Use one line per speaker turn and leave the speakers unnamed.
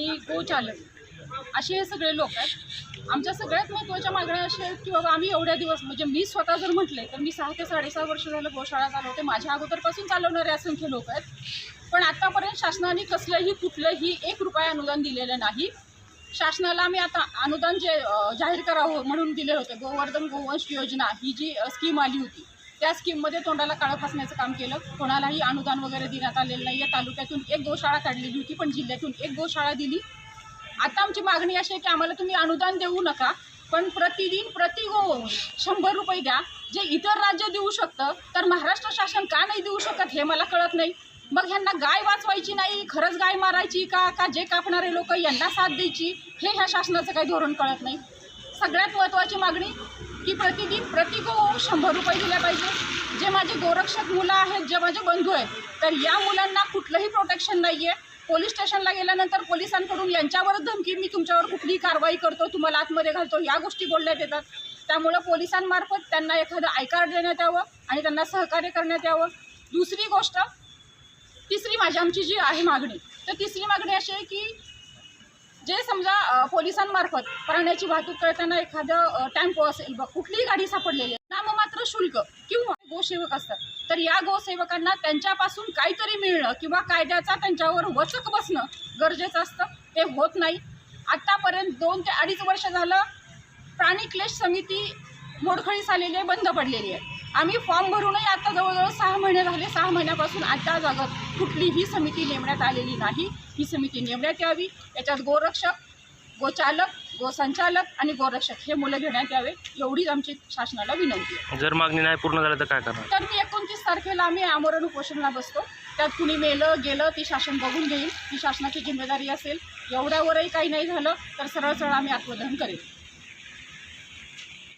आणि गोचालक असे हे सगळे लोक आहेत. आमच्या सगळ्यात महत्त्वाच्या मागण्या अशा आहेत की बाबा आम्ही एवढ्या दिवस म्हणजे मी स्वतः जर म्हटले तर मी सहा ते साडेसहा वर्ष झालं गोशाळा चालवते माझ्या अगोदरपासून चालवणारे असंख्य लोक आहेत. पण आत्तापर्यंत शासनाने कसलंही कुठलंही एक रुपया अनुदान दिलेलं नाही. शासनाला आम्ही आता अनुदान जे जाहीर करावं म्हणून दिले होते. गोवर्धन गोवंश योजना ही जी स्कीम आली होती त्या स्कीममध्ये तोंडाला काळं फासण्याचं काम केलं. कोणालाही अनुदान वगैरे देण्यात आलेलं नाही आहे तालुक्यातून एक गोशाळा काढलेली होती पण जिल्ह्यातून एक गोशाळा दिली. आता आमची मागणी अशी आहे की आम्हाला तुम्ही अनुदान देऊ नका पण प्रतिदिन प्रति गो शंभर रुपये द्या. जे इतर राज्य देऊ शकतं तर महाराष्ट्र शासन का नाही देऊ शकत हे मला कळत नाही. मग ह्यांना गाय वाचवायची नाही खरंच गाय मारायची का का जे कापणारे लोक यांना साथ द्यायची हे ह्या शासनाचं काही धोरण कळत नाही. सगळ्यात महत्त्वाची मागणी की प्रतिदिन प्रति गो शंभर रुपये दिल्या पाहिजे. जे माझे गोरक्षक मुलं आहेत जे माझे बंधू आहेत तर या मुलांना कुठलंही प्रोटेक्शन नाही आहे पोलीस स्टेशनला गेल्यानंतर पोलिसांकडून यांच्यावरच धमकी मी तुमच्यावर कुठली कारवाई करतो तुम्हाला आतमध्ये घालतो या गोष्टी बोलण्यात येतात. त्यामुळं पोलिसांमार्फत त्यांना एखादं आयकार्ड देण्यात यावं आणि त्यांना सहकार्य करण्यात यावं. दुसरी गोष्ट तिसरी माझी आमची जी आहे मागणी तर तिसरी मागणी अशी आहे की जे समजा पोलिसांमार्फत प्राण्याची वाहतूक करताना एखादं टॅम्पो असेल बघ कुठलीही गाडी सापडलेली आहे नाममात्र शुल्क किंवा गोसेवक असतात तर या गोसेवकांना त्यांच्यापासून काहीतरी मिळणं किंवा कायद्याचा त्यांच्यावर वचक बसणं गरजेचं असतं. ते होत नाही. आत्तापर्यंत दोन ते अडीच वर्ष झालं प्राणी क्लेश समिती मोडखळीस आलेली आहे बंद पडलेली आहे. आम्ही फॉर्म भरूनही आता जवळजवळ सहा महिने झाले सहा महिन्यापासून आजच्या जागत कुठलीही समिती नेमण्यात आलेली नाही. ही समिती नेमण्यात यावी याच्यात गोरक्षक गोचालक गोसंचालक आणि गोरक्षक हे मुलं घेण्यात यावे एवढीच आमची शासनाला विनंती आहे.
जर मागणी नाही पूर्ण झाली तर काय करणार?
तर मी एकोणतीस तारखेला आम्ही आमरण उपोषणाला बसतो. त्यात कुणी मेलं गेलं ती शासन बघून घेईल. ती शासनाची जिम्मेदारी असेल. एवढ्यावरही काही नाही झालं तर सरळ सरळ आम्ही आत्मदहन करेल.